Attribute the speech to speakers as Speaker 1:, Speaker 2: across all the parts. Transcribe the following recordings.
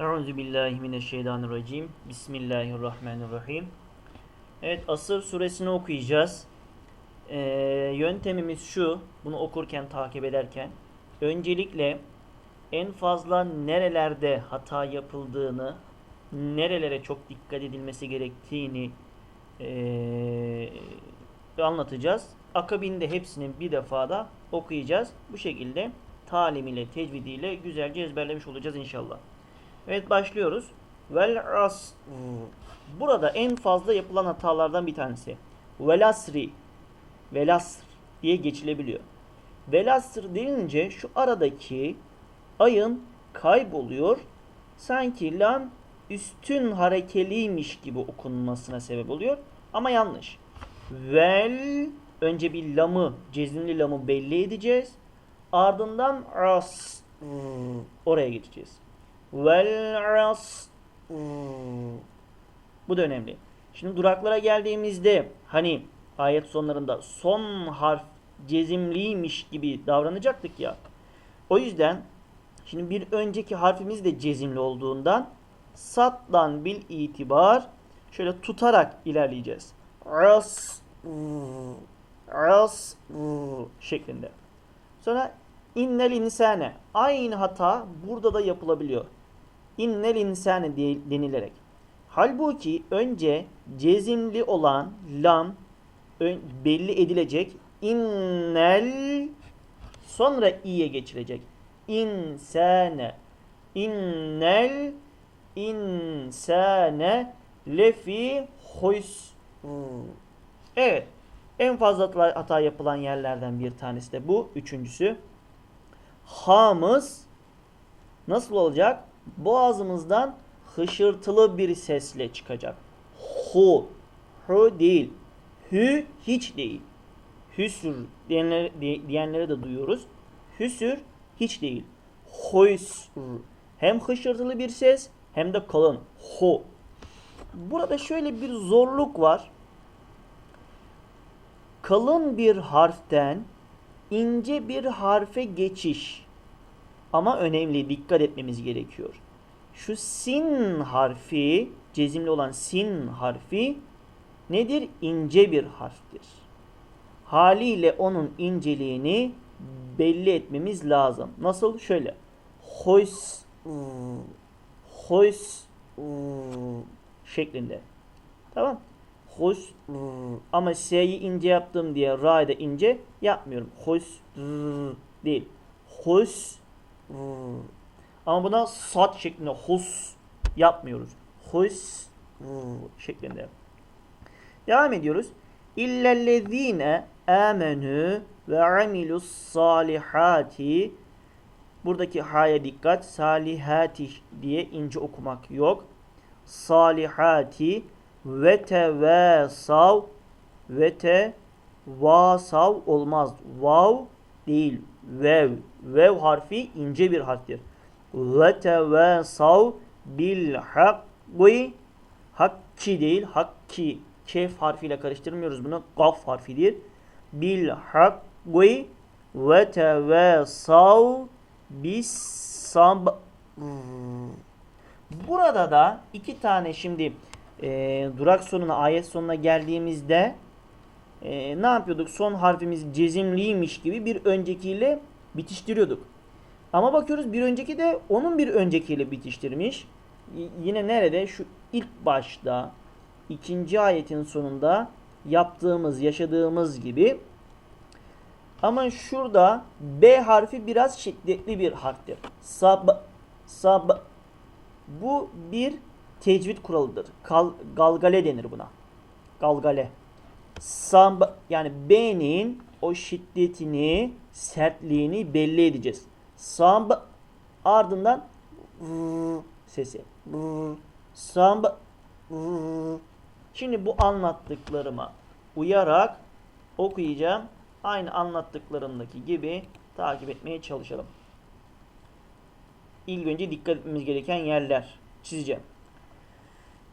Speaker 1: Euzu billahi mineşşeytanirracim. Bismillahirrahmanirrahim. Evet Asır suresini okuyacağız. Ee, yöntemimiz şu. Bunu okurken takip ederken öncelikle en fazla nerelerde hata yapıldığını, nerelere çok dikkat edilmesi gerektiğini ee, anlatacağız. Akabinde hepsini bir defada okuyacağız. Bu şekilde talim ile, tecvid ile güzelce ezberlemiş olacağız inşallah. Evet başlıyoruz. Vel Burada en fazla yapılan hatalardan bir tanesi. Velasri Velasr diye geçilebiliyor. Velasr denince şu aradaki ayın kayboluyor. Sanki lam üstün harekeliymiş gibi okunmasına sebep oluyor. Ama yanlış. Vel önce bir lamı, cezimli lamı belli edeceğiz. Ardından as oraya geçeceğiz. Vel Bu da önemli. Şimdi duraklara geldiğimizde hani ayet sonlarında son harf cezimliymiş gibi davranacaktık ya. O yüzden şimdi bir önceki harfimiz de cezimli olduğundan sattan bil itibar şöyle tutarak ilerleyeceğiz. As as şeklinde. Sonra innel insane aynı hata burada da yapılabiliyor. İnnel insane denilerek. Halbuki önce cezimli olan lam belli edilecek. İnnel sonra i'ye geçilecek. İnsane innel insane lefi hus Evet. En fazla hata yapılan yerlerden bir tanesi de bu. Üçüncüsü. Hamız nasıl olacak? Boğazımızdan hışırtılı bir sesle çıkacak. Hu. Hu değil. Hü hiç değil. Hüsür diyenlere, diyenlere de duyuyoruz. Hüsür hiç değil. Huysr. Hem hışırtılı bir ses hem de kalın. Hu. Burada şöyle bir zorluk var. Kalın bir harften ince bir harfe geçiş. Ama önemli dikkat etmemiz gerekiyor. Şu sin harfi, cezimli olan sin harfi nedir? İnce bir harftir. Haliyle onun inceliğini belli etmemiz lazım. Nasıl? Şöyle. Hoys hoys şeklinde. Tamam. Hoş ama S'yi ince yaptım diye Ra'yı da ince yapmıyorum. Hoş değil. Hoş ama buna sat şeklinde hus yapmıyoruz. Hus şeklinde. Devam ediyoruz. İllellezine amenü ve amilus salihati Buradaki haya dikkat. Salihati diye ince okumak yok. Salihati ve tevasav ve tevasav olmaz. Vav değil. Vev. Vev harfi ince bir harftir. Ve tevasav bil hakki hakki değil. Hakki. Kef harfiyle karıştırmıyoruz bunu. Gaf harfidir. Bil hakki ve tevasav bis sab Burada da iki tane şimdi e, durak sonuna ayet sonuna geldiğimizde e, ne yapıyorduk? Son harfimiz cezimliymiş gibi bir öncekiyle bitiştiriyorduk. Ama bakıyoruz bir önceki de onun bir öncekiyle bitiştirmiş. Y yine nerede? Şu ilk başta ikinci ayetin sonunda yaptığımız, yaşadığımız gibi. Ama şurada B harfi biraz şiddetli bir harftir. Sab, sab. Bu bir tecvid kuralıdır. Kal, galgale denir buna. Galgale. Sab yani B'nin o şiddetini, sertliğini belli edeceğiz. Sab ardından sesi. Sab Şimdi bu anlattıklarıma uyarak okuyacağım. Aynı anlattıklarımdaki gibi takip etmeye çalışalım. İlk önce dikkat etmemiz gereken yerler çizeceğim.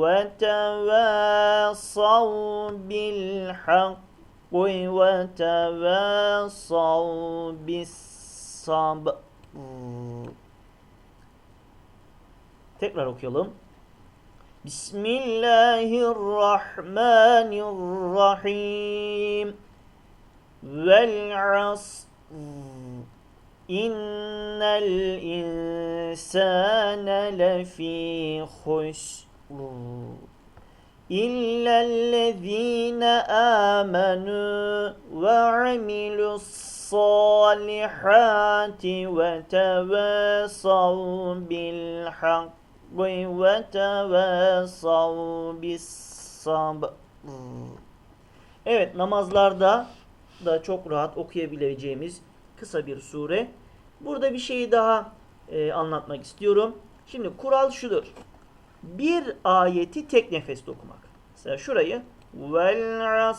Speaker 1: وتواصوا بالحق وتواصوا بالصبر Tekrar okuyalım. Bismillahirrahmanirrahim. İnnel insane lefi husr İllellezine amenu ve amilussalihati ve tevasav bil hak ve tevasav Evet namazlarda da çok rahat okuyabileceğimiz kısa bir sure. Burada bir şeyi daha e, anlatmak istiyorum. Şimdi kural şudur. Bir ayeti tek nefeste okumak. Mesela şurayı vel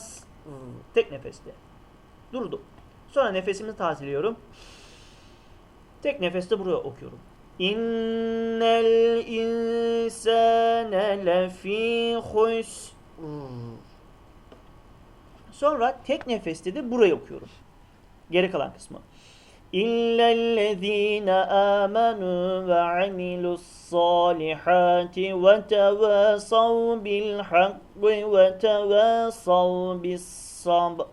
Speaker 1: tek nefeste. Durdum. Sonra nefesimi tazeliyorum. Tek nefeste buraya okuyorum. İnnel insane lefî husr. Sonra tek nefeste de burayı okuyorum. Geri kalan kısmı. İllellezîne âmenû ve amilus salihâti ve tevâsav bil hakkı ve tevâsav bis sabr.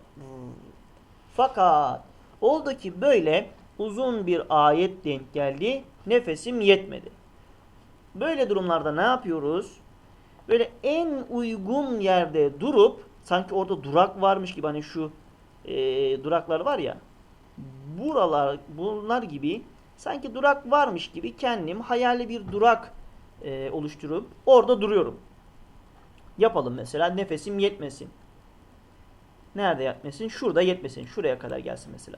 Speaker 1: Fakat oldu ki böyle uzun bir ayet denk geldi. Nefesim yetmedi. Böyle durumlarda ne yapıyoruz? Böyle en uygun yerde durup sanki orada durak varmış gibi hani şu e, duraklar var ya buralar bunlar gibi sanki durak varmış gibi kendim hayali bir durak e, oluşturup orada duruyorum. Yapalım mesela nefesim yetmesin. Nerede yetmesin? Şurada yetmesin. Şuraya kadar gelsin mesela.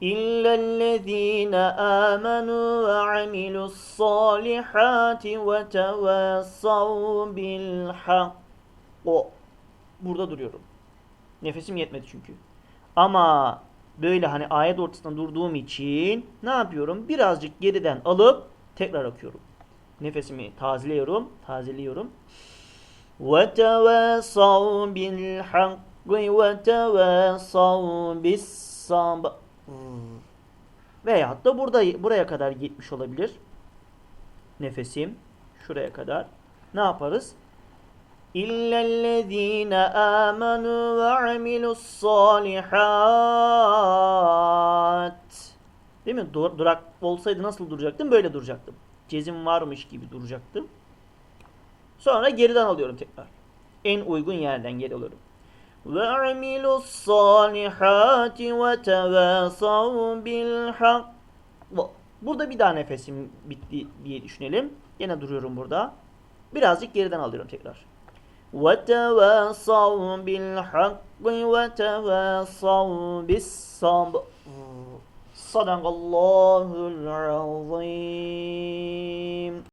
Speaker 1: İllellezîne âmenû ve amilussâlihâti ve tevâsav bil burada duruyorum. Nefesim yetmedi çünkü. Ama böyle hani ayet ortasında durduğum için ne yapıyorum? Birazcık geriden alıp tekrar okuyorum. Nefesimi tazeliyorum, tazeliyorum. Ve tevasav bis sabr. Veyahut da burada buraya kadar gitmiş olabilir. Nefesim şuraya kadar. Ne yaparız? İllellezîne âmenû ve amilussâlihât. Değil mi? Dur, durak olsaydı nasıl duracaktım? Böyle duracaktım. Cezim varmış gibi duracaktım. Sonra geriden alıyorum tekrar. En uygun yerden geri alıyorum. Ve tevâsav bil hak. Burada bir daha nefesim bitti diye düşünelim. Yine duruyorum burada. Birazcık geriden alıyorum tekrar. وتواصوا بالحق وتواصوا بالصبر. صدق الله العظيم.